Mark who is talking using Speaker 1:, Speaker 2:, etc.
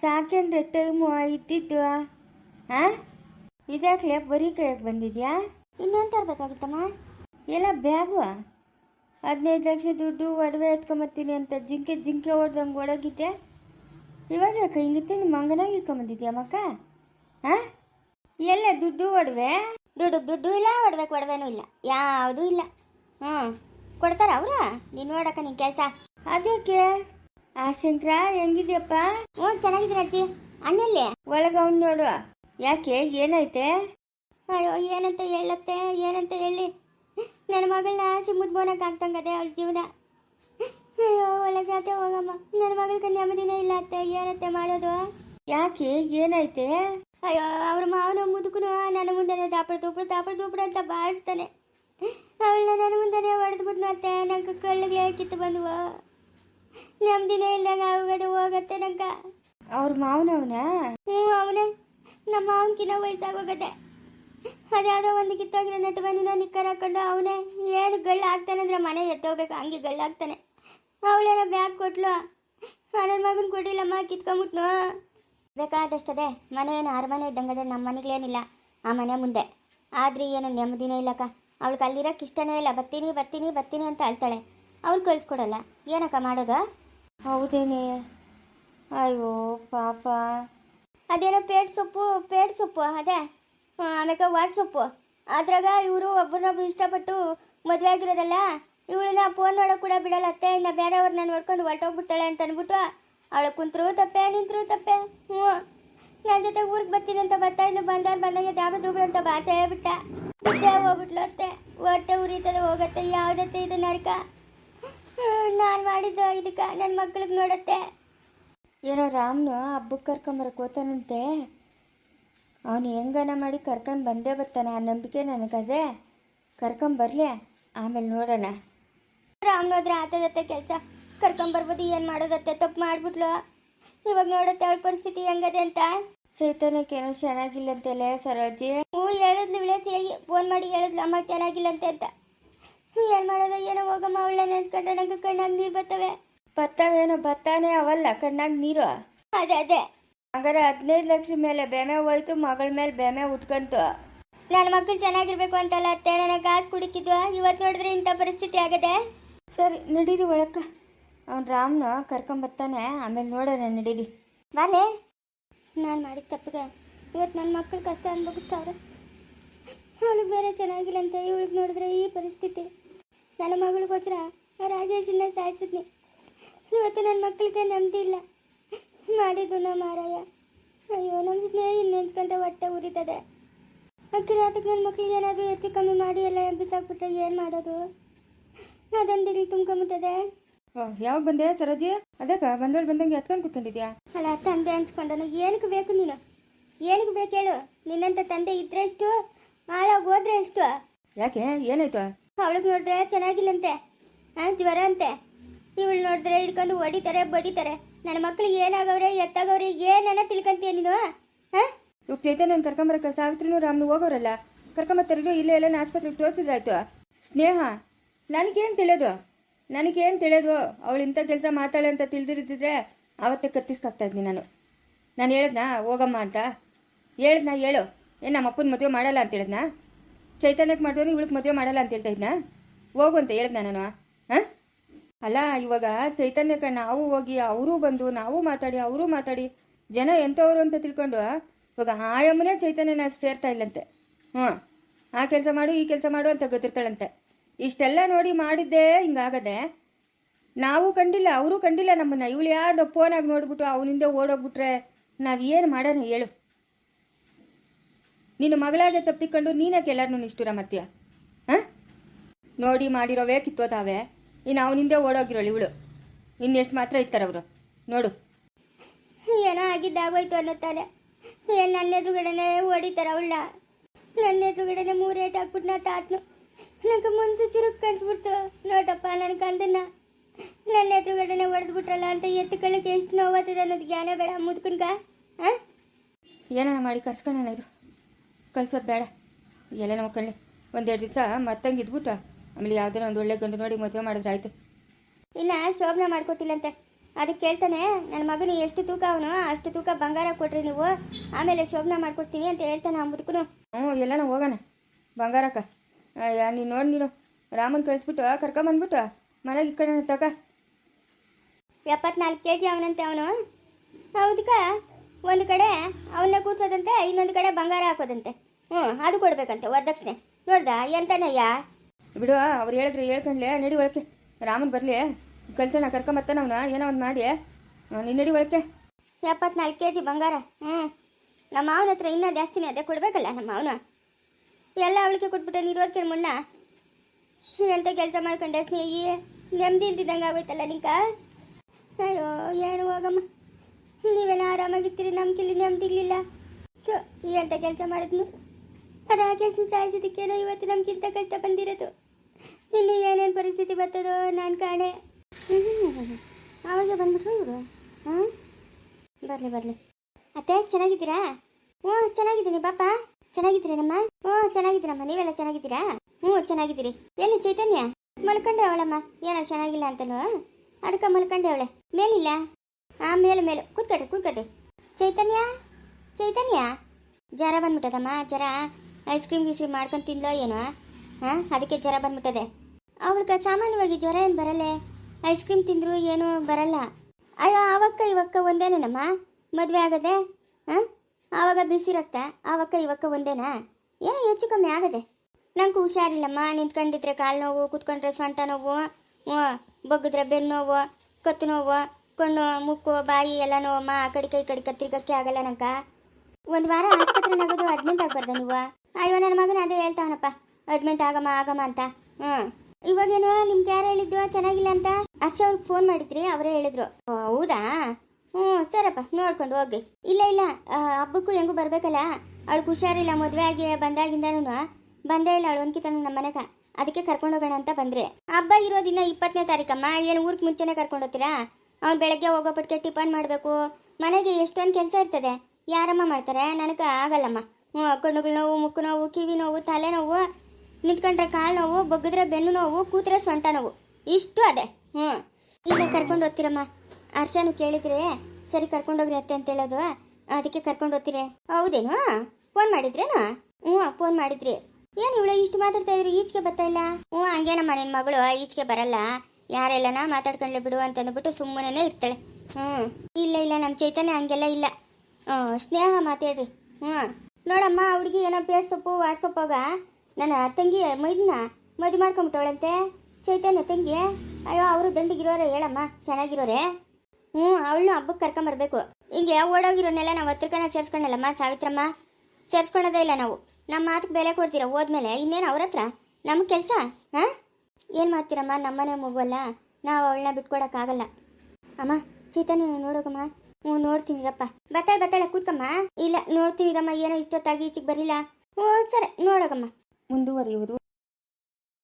Speaker 1: ಸಾಕೇನ್ರೆ time ಇದ್ದಿದ್ದು ಹಾಂ ಇದಾಕ್ಲೆ ಬರೀ ಕೈಯಕ್ಕೆ ಬಂದಿದ್ಯಾ
Speaker 2: ಇನ್ನೊಂದು ತರಬೇಕಾಗಿತ್ತಮ್ಮ
Speaker 1: ಎಲ್ಲ ಬ್ಯಾಗು ಹದಿನೈದು ಲಕ್ಷ ದುಡ್ಡು ಒಡವೆ ಎತ್ಕೊಂಬತ್ತೀನಿ ಅಂತ ಜಿಂಕೆ ಜಿಂಕೆ ಹೊಡ್ದಂಗೆ ಒಡಗಿದ್ದೆ ಇವಾಗ ಯಾಕೆ ಹಿಂಗಿತ್ತು ನಿಮ್ಮ ಮಂಗನಾಗ ಇಟ್ಕೊಂಬಂದಿದ್ಯಾ ಮಕ್ಕ ಹಾಂ ಎಲ್ಲ ದುಡ್ಡು ಒಡವೆ
Speaker 2: ದುಡ್ಡು ದುಡ್ಡು ಇಲ್ಲ ಒಡ್ಬೇಕು ಒಡವೆನೂ ಇಲ್ಲ ಯಾವುದೂ ಇಲ್ಲ ಹ್ಞೂ ಕೊಡ್ತಾರ ಅವ್ರ ನೀನು ನೋಡಕ್ಕ ನಿನ್ನ ಕೆಲಸ
Speaker 1: ಅದಕ್ಕೆ ಆ ಶಂಕರ ಹೆಂಗಿದ್ಯಪ್ಪ?
Speaker 2: ಹ್ಞೂ ಚೆನ್ನಾಗಿದ್ದೀನಿ ಅಜ್ಜಿ. ಅನ್ನಲ್ಲಿ
Speaker 1: ಒಳಗ ಅವ್ನು ನೋಡು. ಯಾಕೆ ಏನೈತೆ
Speaker 2: ಅಯ್ಯೋ ಏನಂತ ಹೇಳತ್ತೆ? ಏನಂತ ಹೇಳಿ? ನನ್ನ ಮಗಳನ್ನ ಸಿಮ್ಮದ್ ಬೋನಕ್ಕೆ ಆಗ್ತಂಗದೆ ಅವ್ಳ ಜೀವನ. ಅಯ್ಯೋ ಒಳಗೆ ಅತ್ತೆ ಹೋಗಮ್ಮ? ನನ್ನ ಮಗಳಿಗೆ ನೆಮ್ಮದಿನೇ ಇಲ್ಲ ಅತ್ತೆ. ಏನತ್ತೆ ಮಾಡೋದು?
Speaker 1: ಯಾಕೆ ಏನೈತೆ
Speaker 2: ಅಯ್ಯೋ ಅವ್ರ ಮಾವನ ಮುದುಕನು ನನ್ನ ಮುಂದೆ ದಾಪಡ ತೂಪಡ ದಾಪಡ ತೂಪಡ ಅಂತ ಬಾರಿಸ್ತಾನೆ. ಅವಳನ್ನ ನನ್ನ ಮುಂದೆ ಹೊಡೆದ್ಬಿಟ್ನು ಅತ್ತೆ. ನಂಗೆ ಕಳ್ಳಿಗೆ ಕಿತ್ತು ಬಂದ್ವು. ನೆಮ್ಮದಿನೇ ಇಲ್ದಂಗೆ ಆಗೋದು ಹೋಗತ್ತೆ ನಂಗ.
Speaker 1: ಅವ್ರ ಮಾವನವನ
Speaker 2: ಹ್ಞೂ ಅವನೇ. ನಮ್ಮ ಮಾವನಕಿನ ವಯಸ್ಸಾಗೋಗತ್ತೆ. ಅದ್ಯಾವುದೋ ಒಂದು ಕಿತ್ತಾಗಿರೋ ನೆಟ್ಟು ಬಂದಿನೋ ನಿಕ್ಕರ್ ಹಾಕೊಂಡು ಅವನೇ ಏನು ಗಳ್ಳ ಹಾಕ್ತಾನೆ ಅಂದ್ರೆ ಮನೆ ಎತ್ತೋಗ್ಬೇಕು ಹಂಗೆ ಗಳ್ಳ ಹಾಕ್ತಾನೆ ಅವಳೇನೋ ಬ್ಯಾಗ್ ಕೊಟ್ಲು. ನನ್ನ ಮಗನ ಕೊಡಿಲ್ಲಮ್ಮ ಕಿತ್ಕೊಂಬಿಟ್ನು. ಬೇಕಾದಷ್ಟದೆ ಮನೆ ಏನು ಅರಮನೆ ಇದ್ದಂಗದೆ ನಮ್ಮ ಮನೆಗಳೇನಿಲ್ಲ ಆ ಮನೆ ಮುಂದೆ. ಆದ್ರೆ ಏನು ನೆಮ್ಮದಿನೇ ಇಲ್ಲಕ್ಕ. ಅವಳಿಗೆ ಅಲ್ಲಿರೋಕೆ ಇಷ್ಟನೇ ಇಲ್ಲ ಬತ್ತೀನಿ ಬರ್ತೀನಿ ಬತ್ತೀನಿ ಅಂತ ಅಳ್ತಾಳೆ. ಅವ್ರು ಕಳಿಸ್ಕೊಡಲ್ಲ. ಏನಕ್ಕ ಮಾಡೋದು?
Speaker 1: ಹೌದೇನೆ. ಅಯ್ಯೋ, ಪಾಪ.
Speaker 2: ಅದೇನೋ ಪೇಟ್ ಸೊಪ್ಪು ಪೇಟ್ ಸೊಪ್ಪು, ಅದೇ. ಆಮೇಲೆ ವಾಟ್ ಸೊಪ್ಪು. ಅದ್ರಾಗ ಇವರು ಒಬ್ಬರನ್ನೊಬ್ರು ಇಷ್ಟಪಟ್ಟು ಮದುವೆ ಆಗಿರೋದಲ್ಲ, ಇವಳನ್ನ ಫೋನ್ ನೋಡೋಕೆ ಕೂಡ ಬಿಡಲ್ಲ ಇನ್ನು ಬೇರೆಯವ್ರನ್ನ ನೋಡ್ಕೊಂಡು ಹೊರಟೋಗ್ಬಿಡ್ತಾಳೆ ಅಂತ ಅಂದ್ಬಿಟ್ಟು ಅವಳು ಕುಂತ್ರು ತಪ್ಪೆ, ನಿಂತರು ತಪ್ಪೆ. ಹ್ಞೂ ನನ್ನ ಜೊತೆ ಊರಿಗೆ ಬರ್ತೀನಿ ಅಂತ ಬರ್ತಾ ಇದ್ಲು ಬಂದವ್ರು ಬಂದಂಗೆ ದಾಬಡ ದೂಬಡ ಅಂತ ಬಿಟ್ಟ ಬಿಟ್ಟೆ ಹೋಗ್ಬಿಟ್ಲು ಅತ್ತೆ. ಹೊಟ್ಟೆ ಉರಿತದೆ ಹೋಗತ್ತೆ. ಯಾವುದತ್ತೆ ಇದು ನರಕ? ನಾನು ಮಾಡಿದ್ದು ಇದಕ್ಕೆ ನನ್ನ ಮಕ್ಳಿಗೆ ನೋಡತ್ತೆ.
Speaker 1: ಏನೋ ರಾಮ್ನು ಹಬ್ಬಕ್ಕೆ ಕರ್ಕೊಂಬರಕ್ಕೆ ಓತಾನಂತೆ ಅವನು ಹೆಂಗನ ಮಾಡಿ ಕರ್ಕೊಂಡು ಬಂದೇ ಬರ್ತಾನೆ ಆ ನಂಬಿಕೆ ನನಗದೆ. ಕರ್ಕೊಂಬರ್ಲಿ ಆಮೇಲೆ ನೋಡೋಣ.
Speaker 2: ರಾಮ್ನೋದ್ರೆ ಆತದತ್ತೆ ಕೆಲಸ ಕರ್ಕೊಂಬರ್ಬೋದು ಏನು ಮಾಡೋದತ್ತೆ ತಪ್ಪು ಮಾಡ್ಬಿಟ್ಲು. ಇವಾಗ ನೋಡತ್ತೆ ಅವಳ ಪರಿಸ್ಥಿತಿ ಹೆಂಗದೆ ಅಂತ.
Speaker 1: ಚೈತನ್ಯಕ್ಕೇನೋ ಚೆನ್ನಾಗಿಲ್ಲಂತೆ ಸರೋಜಿ?
Speaker 2: ಹ್ಞೂ ಹೇಳಿದ್ಲು ವಿಳಾಸಿ ಫೋನ್ ಮಾಡಿ ಹೇಳಿದ್ಲು ಅಮ್ಮ ಚೆನ್ನಾಗಿಲ್ಲಂತೆ ಅಂತ. ಏನು ಮಾಡೋದು? ಏನೋ ಹೋಗಮ್ಮ ಅವಳ ನೆನ್ಸ್ಕೊಂಡ್ರೆ ನಂಗೆ ಕಣ್ಣಾಗ ನೀರು ಬರ್ತವೆ.
Speaker 1: ಭತ್ತವೇನೋ ಬತ್ತಾನೆ ಅವಲ್ಲ ಕಣ್ಣಾಗ ನೀರು.
Speaker 2: ಅದೇ ಅದೇ.
Speaker 1: ಹಂಗಾರೆ ಹದಿನೈದು ಲಕ್ಷ ಮೇಲೆ ಬೆಮೆ ಹೋಯ್ತು ಮಗಳ ಮೇಲೆ ಬೆಮೆ ಉಟ್ಕಂತು
Speaker 2: ನನ್ನ ಮಕ್ಕಳು ಚೆನ್ನಾಗಿರ್ಬೇಕು ಅಂತಲ್ಲ ಅತ್ತೆ ನನ್ನ ಕಾಸು ಕುಡಿಕಿದ್ವಾ. ಇವತ್ತು ನೋಡಿದ್ರೆ ಇಂಥ ಪರಿಸ್ಥಿತಿ ಆಗದೆ.
Speaker 1: ಸರಿ ನಡೀರಿ ಒಳಕ ಅವ್ನು ರಾಮ್ನ ಕರ್ಕೊಂಬರ್ತಾನೆ ಆಮೇಲೆ ನೋಡೋಣ ನಡೀರಿ.
Speaker 2: ಬಾಲೆ. ನಾನು ಮಾಡಿದ ತಪ್ಪಿಗೆ ಇವತ್ತು ನನ್ನ ಮಕ್ಕಳು ಕಷ್ಟ ಅನ್ಭವಿಸ್ತಾವ್ರೆ. ಅವಳಿಗೆ ಬೇರೆ ಚೆನ್ನಾಗಿಲ್ಲ ಅಂತ ಇವಳಿಗೆ ನೋಡಿದ್ರೆ ಈ ಪರಿಸ್ಥಿತಿ ನನ್ನ ಮಗಳಿಗೋಸ್ಕರ ರಾಜೇಶನ್ನ ಸಾಯಿಸಿದ್ನಿ. ಇವತ್ತು ನನ್ನ ಮಕ್ಕಳಿಗೆ ನೆಮ್ಮದಿ ಇಲ್ಲ. ಮಾಡಿದ್ದು ನಮ್ಮ ಮಾರಾಯ ಅಯ್ಯೋ ನಮ್ಮ ಸ್ನೇಹ ಇನ್ನೆನ್ಸ್ಕೊಂಡ್ರೆ ಹೊಟ್ಟೆ ಉರಿತದೆ. ಅಕ್ಕಿರಾತಕ್ಕೆ ನನ್ನ ಮಕ್ಳಿಗೆ ಏನಾದರೂ ಹೆಚ್ಚು ಕಮ್ಮಿ ಮಾಡಿ ಎಲ್ಲ ಬಿಸಾಕ್ಬಿಟ್ರೆ ಏನು ಮಾಡೋದು? ಅದೊಂದಿಗೆ ತುಂಬ್ಕೊಂಬಿಟ್ಟದೆ.
Speaker 1: ಓ ಯಾವಾಗ ಬಂದೆ ಸರೋಜಿ? ಅದಕ್ಕ ಬಂದೋಳು ಬಂದಂಗೆ ಎತ್ಕೊಂಡು ಕೂತ್ಕೊಂಡಿದ್ಯಾ?
Speaker 2: ಅಲ್ಲ ತಂದೆ ಅನ್ಸ್ಕೊಂಡನು. ಏನಕ್ಕೆ ಬೇಕು ನೀನು? ಏನಕ್ಕೆ ಬೇಕು ಹೇಳು? ನಿನ್ನಂತ ತಂದೆ ಇದ್ರೆ ಎಷ್ಟು? ಹಾಳಾಗಿ ಹೋದ್ರೆ ಎಷ್ಟು?
Speaker 1: ಯಾಕೆ? ಏನಾಯ್ತು?
Speaker 2: ಅವಳಿಗೆ ನೋಡಿದ್ರೆ ಚೆನ್ನಾಗಿಲ್ಲಂತೆ. ಜ್ವರ ಅಂತೆ. ಇವಳು ನೋಡಿದ್ರೆ ಹಿಡ್ಕೊಂಡು ಹೊಡಿತಾರೆ, ಬಡಿತಾರೆ. ನನ್ನ ಮಕ್ಳಿಗೆ ಏನಾಗವ್ರೆ, ಎತ್ತಾಗವ್ರೆ ಏನನ್ನ ತಿಳ್ಕೊಂತೀಯ ನೀನು? ಹಾಂ?
Speaker 1: ಇವಾಗ ಚೈತನ್ಯನ ಕರ್ಕೊಂಬರಕ್ಕೆ ಸಾವಿತ್ರಿನೂ ರಾಮ್ನು ಹೋಗೋರಲ್ಲ? ಕರ್ಕೊಂಬತ್ತಾರಿದ್ರು ಇಲ್ಲೇ ಎಲ್ಲ ಆಸ್ಪತ್ರೆಗೆ ತೋರಿಸಿದ್ರಾಯ್ತು. ಸ್ನೇಹ, ನನಗೇನು ತಿಳಿಯೋದು ನನಗೇನು ತಿಳಿಯೋದು ಅವಳು ಇಂಥ ಕೆಲಸ ಮಾತಾಳೆ ಅಂತ ತಿಳಿದಿರಿದ್ರೆ ಆವತ್ತೇ ಕತ್ತಿಸ್ಕಾಗ್ತಾ ಇದ್ದೀನಿ ನಾನು. ನಾನು ಹೇಳಿದ್ನಾ, ಹೋಗಮ್ಮ ಅಂತ? ಹೇಳಿದ್ನಾ, ಹೇಳು. ಏನು ನಮ್ಮ ಅಪ್ಪನ ಮದುವೆ ಮಾಡಲ್ಲ ಅಂತ ಹೇಳಿದ್ನಾ? ಚೈತನ್ಯಕ್ಕೆ ಮಾಡಿದ್ರೆ ಇವಳಿಗೆ ಮದುವೆ ಮಾಡಲ್ಲ ಅಂತ ಹೇಳ್ತಾ ಇದ್ನಾ? ಹೋಗು ಅಂತ ಹೇಳ್ದೆ ನಾನು ಹಾಂ? ಅಲ್ಲ, ಇವಾಗ ಚೈತನ್ಯಕ್ಕೆ ನಾವು ಹೋಗಿ ಅವರು ಬಂದು, ನಾವು ಮಾತಾಡಿ, ಅವರು ಮಾತಾಡಿ, ಜನ ಎಂಥವ್ರು ಅಂತ ತಿಳ್ಕೊಂಡು, ಇವಾಗ ಆಯಮ್ಮನೇ ಚೈತನ್ಯನ ಸೇರ್ತಾ ಇಲ್ಲಂತೆ. ಹ್ಞೂ. ಆ ಕೆಲಸ ಮಾಡು, ಈ ಕೆಲಸ ಮಾಡು ಅಂತ ಗೊತ್ತಿರ್ತಾಳಂತೆ ಇಷ್ಟೆಲ್ಲ ನೋಡಿ ಮಾಡಿದ್ದೇ ಹಿಂಗಾಗದೆ ನಾವು ಕಂಡಿಲ್ಲ, ಅವರು ಕಂಡಿಲ್ಲ ನಮ್ಮನ್ನ. ಇವಳು ಯಾರ್ದೋ ಫೋನಾಗಿ ನೋಡ್ಬಿಟ್ಟು ಅವನಿಂದ ಓಡೋಗ್ಬಿಟ್ರೆ ನಾವು ಏನು ಮಾಡೋಣ ಹೇಳು. ನಿನ್ನ ಮಗಳಾದ್ರೆ ತಪ್ಪಿಕೊಂಡು ನೀನಕ್ಕೆ ಎಲ್ಲರನ್ನೂ ನಿಷ್ಠುರ ಮಾಡ್ತೀಯ? ಹಾಂ? ನೋಡಿ ಮಾಡಿರೋವೇ ಕಿತ್ತೋತಾವೆ. ಇನ್ನು ಅವನಿಂದೆ ಓಡೋಗಿರೋಳು ಇವಳು. ಇನ್ನೆಷ್ಟು ಮಾತ್ರ ಇರ್ತಾರವರು ನೋಡು.
Speaker 2: ಏನೋ ಆಗಿದ್ದಾಗೋಯ್ತು ಅನ್ನುತ್ತಾನೆ. ಏನು ನನ್ನ ಎದುರುಗಡೆನೆ ಓಡಿತಾರ ಅವಳ? ನನ್ನ ಎದುರುಗಡೆನೆ ಮೂರು ಏಟ್ ಹಾಕ್ಬಿಟ್ಟು ನಾ ತಾತ್ನು. ನನಗೆ ಮುನ್ಸು ಚುರುಕ್ ಕನ್ಸ್ಬಿಡ್ತು ನೋಡಪ್ಪ ನನ್ನ ಕಂದನ್ನ. ನನ್ನ ಎದುರುಗಡೆನೆ ಹೊಡೆದ್ಬಿಟ್ರಲ್ಲ ಅಂತ ಎತ್ತುಕೊಳ್ಳಕ್ಕೆ ಎಷ್ಟು ನೋವಾಗ್ತದೆ ಅನ್ನೋದು ಜ್ಞಾನ ಬೇಡ ಮುದ್ಕನ್ಕ ಹಾಂ?
Speaker 1: ಏನಾರ ಮಾಡಿ ಕರ್ಸ್ಕೊಂಡು ಇರು. ಕಳ್ಸೋದು ಬೇಡ. ಎಲ್ಲ ನೋಡ್ಕೊಳ್ಳಿ ಒಂದೆರಡು ದಿವಸ ಮತ್ತಂಗೆ ಇದ್ಬಿಟ್ಟು ಆಮೇಲೆ ಯಾವ್ದಾರ ಒಂದು ಒಳ್ಳೆ ಗಂಡು ನೋಡಿ ಮದುವೆ ಮಾಡಿದ್ರೆ ಆಯಿತು.
Speaker 2: ಇನ್ನ ಶೋಭನ ಮಾಡ್ಕೊಟ್ಟಿಲ್ಲಂತೆ. ಅದಕ್ಕೆ ಹೇಳ್ತಾನೆ ನನ್ನ ಮಗನ ಎಷ್ಟು ತೂಕ ಅವನು ಅಷ್ಟು ತೂಕ ಬಂಗಾರ ಕೊಟ್ರಿ ನೀವು. ಆಮೇಲೆ ಶೋಭನ ಮಾಡ್ಕೊಡ್ತೀನಿ ಅಂತ ಹೇಳ್ತಾನೆ ಆ ಮುದುಕನು.
Speaker 1: ಹ್ಞೂ ಎಲ್ಲನ ಹೋಗೋಣ. ಬಂಗಾರಕ್ಕ ನೀನು ನೋಡಿ ನೀನು. ರಾಮನ್ ಕಳಿಸ್ಬಿಟ್ಟು ಕರ್ಕೊಂಬಂದ್ಬಿಟ್ಟು ಮನೆಗೆ ಈ ಕಡೆ ತಗ
Speaker 2: ಎಪ್ಪತ್ನಾಲ್ಕು ಕೆ ಜಿ ಅವನಂತೆ ಅವನು. ಹೌದಕ್ಕ ಒಂದು ಕಡೆ ಅವನ್ನ ಕೂರ್ಸೋದಂತೆ ಇನ್ನೊಂದು ಕಡೆ ಬಂಗಾರ ಹಾಕೋದಂತೆ. ಹ್ಞೂ ಅದು ಕೊಡ್ಬೇಕಂತೆ ವರದಕ್ಷಿಣೆ. ನೋಡ್ದ ಎಂತನಯ್ಯ?
Speaker 1: ಬಿಡು ಅವ್ರು ಹೇಳಿದ್ರು ಹೇಳ್ಕೊಂಡ್ಲೆ ನಡಿ ಒಳಕ್ಕೆ. ರಾಮನ್ ಬರಲಿ. ಕಲ್ಸೋಣ ಕರ್ಕೊಂಬತ್ತಾನ ಅವನ ಏನೋ ಒಂದು ಮಾಡಿ. ನೀನು ನಡಿ ಒಳಕ್ಕೆ.
Speaker 2: ಎಪ್ಪತ್ನಾಲ್ಕು ಕೆ ಜಿ ಬಂಗಾರ ಹ್ಞೂ. ನಮ್ಮ ಮಾವನ ಹತ್ರ ಇನ್ನೂ ಜಾಸ್ತಿನೇ ಅದೇ ಕೊಡಬೇಕಲ್ಲ ನಮ್ಮ ಮಾವನ. ಎಲ್ಲ ಅವಳಿಗೆ ಕೊಟ್ಬಿಟ್ಟೆ ನೀರೋರ್ಕೆ ಮುನ್ನ? ಎಂತ ಕೆಲಸ ಮಾಡ್ಕೊಂಡೆ ಸ್ನೇಹಿ? ನೆಮ್ಮದಿ ಇಲ್ದಿದ್ದಂಗೆ ಆಗೋಯ್ತಲ್ಲ ನಿಂಕ? ಅಯ್ಯೋ ಏನು ಹೋಗಮ್ಮ. ನೀವೇನೋ ಆರಾಮಾಗಿತ್ತೀರಿ ನಮ್ಗೆ ಇಲ್ಲಿ ನೆಮ್ಮದಿ ಇರಲಿಲ್ಲ. ಎಂತ ಕೆಲಸ ಮಾಡಿದ್ನು? ರಾಕೇಶ್ನ ಸಾಯಿಸೋದಕ್ಕೇನೋ ಇವತ್ತು ನಮಗಿಂತ ಕಷ್ಟ ಬಂದಿರೋದು. ಇನ್ನು ಏನೇನು ಪರಿಸ್ಥಿತಿ ಬರ್ತದೋ ನಾನು ಕಾಣೆ. ಆವಾಗ ಬಂದ್ಬಿಟ್ರು ಇವರು. ಹಾಂ? ಬರಲಿ ಬರಲಿ. ಅತ್ತೆ, ಚೆನ್ನಾಗಿದ್ದೀರಾ? ಹ್ಞೂ ಚೆನ್ನಾಗಿದ್ದೀನಿ ಪಾಪ. ಚೆನ್ನಾಗಿದ್ದೀರೇನಮ್ಮ ಹ್ಞೂ ಚೆನ್ನಾಗಿದ್ದೀರಮ್ಮ ನೀವೆಲ್ಲ ಚೆನ್ನಾಗಿದ್ದೀರಾ? ಹ್ಞೂ, ಚೆನ್ನಾಗಿದ್ದೀರಿ. ಎಲ್ಲಿ ಚೈತನ್ಯ? ಮಲ್ಕೊಂಡೆ ಅವಳಮ್ಮ. ಏನೋ ಚೆನ್ನಾಗಿಲ್ಲ ಅಂತಲೋ ಅದಕ್ಕೆ ಮಲ್ಕೊಂಡೆ ಅವಳೆ. ಮೇಲಿಲ್ಲ? ಆ, ಮೇಲೆ ಮೇಲೆ. ಕೂತ್ಕಟ್ರಿ ಕೂತ್ಕಟ್ರಿ ಚೈತನ್ಯ? ಚೈತನ್ಯ? ಜ್ವರ ಬಂದ್ಬಿಟ್ಟದಮ್ಮ, ಜ್ವರ. ಐಸ್ ಕ್ರೀಮ್ ಗೀಸ್ ಕ್ರೀಮ್ ಮಾಡ್ಕೊಂಡು ತಿಂದೋ ಏನೋ? ಹಾಂ? ಅದಕ್ಕೆ ಜ್ವರ ಬಂದ್ಬಿಟ್ಟದೆ. ಅವಳಿಗೆ ಸಾಮಾನ್ಯವಾಗಿ ಜ್ವರ ಏನು ಬರಲ್ಲೇ. ಐಸ್ ಕ್ರೀಮ್ ತಿಂದ್ರು ಏನು ಬರಲ್ಲ. ಅಯ್ಯೋ, ಅವಕ್ಕ ಇವಕ್ಕ ಒಂದೇನೇನಮ್ಮ? ಮದುವೆ ಆಗದೆ? ಹಾಂ? ಆವಾಗ ಬಿಸಿ ರಕ್ತ ಆವಕ್ಕ ಇವಕ್ಕ ಒಂದೇನಾ? ಏನೋ ಹೆಚ್ಚು ಕಮ್ಮಿ ಆಗದೆ. ನಂಗೆ ಹುಷಾರಿಲ್ಲಮ್ಮ. ನಿಂತ್ಕೊಂಡಿದ್ರೆ ಕಾಲು ನೋವು, ಕೂತ್ಕೊಂಡ್ರೆ ಸೊಂಟ ನೋವು ಬಗ್ಗಿದ್ರೆ ಬೆನ್ನು ನೋವು, ಕತ್ತು ನೋವು, ಕಣ್ಣು, ಮುಕ್ಕು, ಬಾಯಿ ಎಲ್ಲ ನೋವಮ್ಮ. ಆ ಕಡೆ ಕೈ ಕಡೆ ತಿರ್ಗಕ್ಕೆ ಆಗಲ್ಲ ನಂಕ ಒಂದು ವಾರ ಆಸ್ಪತ್ರೆ ನಗದು ಅಡ್ಮಿಟ್ ಆಗ್ಬಾರ್ದ ನೀವು? ಅಯ್ಯೋ ನನ್ನ ಮಗನ ಅದೇ ಹೇಳ್ತಾವನಪ್ಪ. ಅಡ್ಮಿಟ್ ಆಗಮ್ಮ ಆಗಮ್ಮ ಅಂತ. ಹ್ಞೂ ಇವಾಗೇನು ನಿಮ್ಗೆ ಯಾರು ಹೇಳಿದ್ದು? ಚೆನ್ನಾಗಿಲ್ಲ ಅಂತ? ಅರ್ಷ ಅವ್ರಿಗೆ ಫೋನ್ ಮಾಡಿದ್ರಿ, ಅವರೇ ಹೇಳಿದ್ರು. ಹೌದಾ? ಹ್ಞೂ ಸರಪ್ಪ, ನೋಡ್ಕೊಂಡು ಹೋಗ್ಲಿ. ಇಲ್ಲ ಇಲ್ಲ ಹಬ್ಬಕ್ಕೂ ಹೆಂಗೂ ಬರ್ಬೇಕಲ್ಲ? ಅವಳಿಗೆ ಹುಷಾರಿಲ್ಲ, ಮದುವೆ ಆಗಿ ಬಂದಾಗಿಂದನೂ ಬಂದೇ ಇಲ್ಲ ಅವಳು ಒಂದ್ಕಿತನು ನಮ್ಮ ಮನೆಗ. ಅದಕ್ಕೆ ಕರ್ಕೊಂಡು ಹೋಗೋಣ ಅಂತ ಬಂದ್ರೆ. ಹಬ್ಬ ಇರೋದಿನ ಇಪ್ಪತ್ತನೇ ತಾರೀಕಮ್ಮ. ಏನು ಊರಿಗೆ ಮುಂಚೆನೆ ಕರ್ಕೊಂಡು ಹೋಗ್ತೀರಾ? ಅವ್ನು ಬೆಳಗ್ಗೆ ಹೋಗೋಪಟ್ಟಿಗೆ ಟಿಫನ್ ಮಾಡಬೇಕು. ಮನೆಗೆ ಎಷ್ಟೊಂದು ಕೆಲಸ ಇರ್ತದೆ. ಯಾರಮ್ಮ ಮಾಡ್ತಾರೆ? ನನಗೆ ಆಗಲ್ಲಮ್ಮ. ಹ್ಞೂ, ಕಣ್ಣುಗಳು ನೋವು, ಮುಕ್ಕು ನೋವು, ಕಿವಿ ನೋವು, ತಲೆ ನೋವು, ನಿಂತ್ಕೊಂಡ್ರೆ ಕಾಲು ನೋವು, ಬಗ್ಗಿದ್ರೆ ಬೆನ್ನು ನೋವು, ಕೂತ್ರೆ ಸೊಂಟ ನೋವು. ಇಷ್ಟು ಅದೇ. ಹ್ಞೂ. ಇಲ್ಲ ಕರ್ಕೊಂಡು ಹೋಗ್ತೀರಮ್ಮ? ಹರ್ಷನು ಕೇಳಿದ್ರೆ, ಸರಿ ಕರ್ಕೊಂಡೋಗ್ರಿ ಅತ್ತೆ ಅಂತ ಹೇಳೋದು. ಅದಕ್ಕೆ ಕರ್ಕೊಂಡು ಹೋಗ್ತೀರಿ? ಹೌದೇನು? ಫೋನ್ ಮಾಡಿದ್ರೇನು? ಹ್ಞೂ, ಫೋನ್ ಮಾಡಿದ್ರಿ. ಏನು ಇವಳು ಇಷ್ಟು ಮಾತಾಡ್ತಾ ಇದ್ರಿ? ಈಚೆಗೆ ಬರ್ತಾ ಇಲ್ಲ? ಹ್ಞೂ, ಹಂಗೇನಮ್ಮ, ನಿನ್ನ ಮಗಳು ಈಚೆಗೆ ಬರಲ್ಲ. ಯಾರೆಲ್ಲನ ಮಾತಾಡ್ಕೊಂಡ್ಲೆ ಬಿಡು ಅಂತಂದ್ಬಿಟ್ಟು ಸುಮ್ಮನೆ ಇರ್ತಾಳೆ. ಹ್ಞೂ. ಇಲ್ಲ ಇಲ್ಲ, ನಮ್ಮ ಚೈತನ್ಯ ಹಂಗೆಲ್ಲ ಇಲ್ಲ. ಸ್ನೇಹ ಮಾತಾಡ್ರಿ. ಹ್ಞೂ. ನೋಡಮ್ಮ ಹುಡುಗಿ ಏನೋ ಸೊಪ್ಪು ವಾಟ್ಸಪ್ಪಾಗ. ನನ್ನ ತಂಗಿ ಮೈದಿನ ಮದುವೆ ಮಾಡ್ಕೊಂಬಿಟ್ಟವಳಂತೆ. ಚೈತನ್ಯ ತಂಗಿ. ಅಯ್ಯೋ, ಅವರು ದಂಡಿಗಿರೋರೆ, ಹೇಳಮ್ಮ, ಚೆನ್ನಾಗಿರೋರೆ. ಹ್ಞೂ, ಅವಳನ್ನು ಹಬ್ಬಕ್ಕೆ ಕರ್ಕೊಂಬರ್ಬೇಕು. ಹಿಂಗೆ ಓಡೋಗಿರೋನೆಲ್ಲ ನಾವು ಹತ್ರಕನ ಸೇರಿಸ್ಕೊಂಡಲ್ಲಮ್ಮ, ಸಾವಿತ್ರಮ್ಮ? ಸೇರಿಸ್ಕೊಳ್ಳೋದೇ ಇಲ್ಲ ನಾವು. ನಮ್ಮ ಮಾತಿಗೆ ಬೆಲೆ ಕೊಡ್ತೀರ? ಹೋದ್ಮೇಲೆ ಇನ್ನೇನು ಅವ್ರ ಹತ್ರ? ನಮ್ಮ ಕೆಲಸ? ಹಾಂ? ಏನು ಮಾಡ್ತೀರಮ್ಮ? ನಮ್ಮನೆ ಮಗುವಲ್ಲ. ನಾವು ಅವಳನ್ನ ಬಿಟ್ಕೊಡೋಕ್ಕಾಗಲ್ಲ. ಅಮ್ಮ ಚೈತನ್ಯ ನೋಡೋಕಮ್ಮ. ಹ್ಞೂ ನೋಡ್ತೀನಿರಪ್ಪ ಬತ್ತಾಳೆ ಬತ್ತಾಳೆ, ಕೂತ್ಕಮ್ಮ. ಇಲ್ಲ ನೋಡ್ತೀನಿರಮ್ಮ ಏನೋ ಇಷ್ಟೊತ್ತಾಗಿ ಈಚೆಗೆ ಬರಲಿಲ್ಲ. ಹ್ಞೂ, ಸರಿ ನೋಡೋಕಮ್ಮ
Speaker 1: ಮುಂದುವರಿಯುವುದು.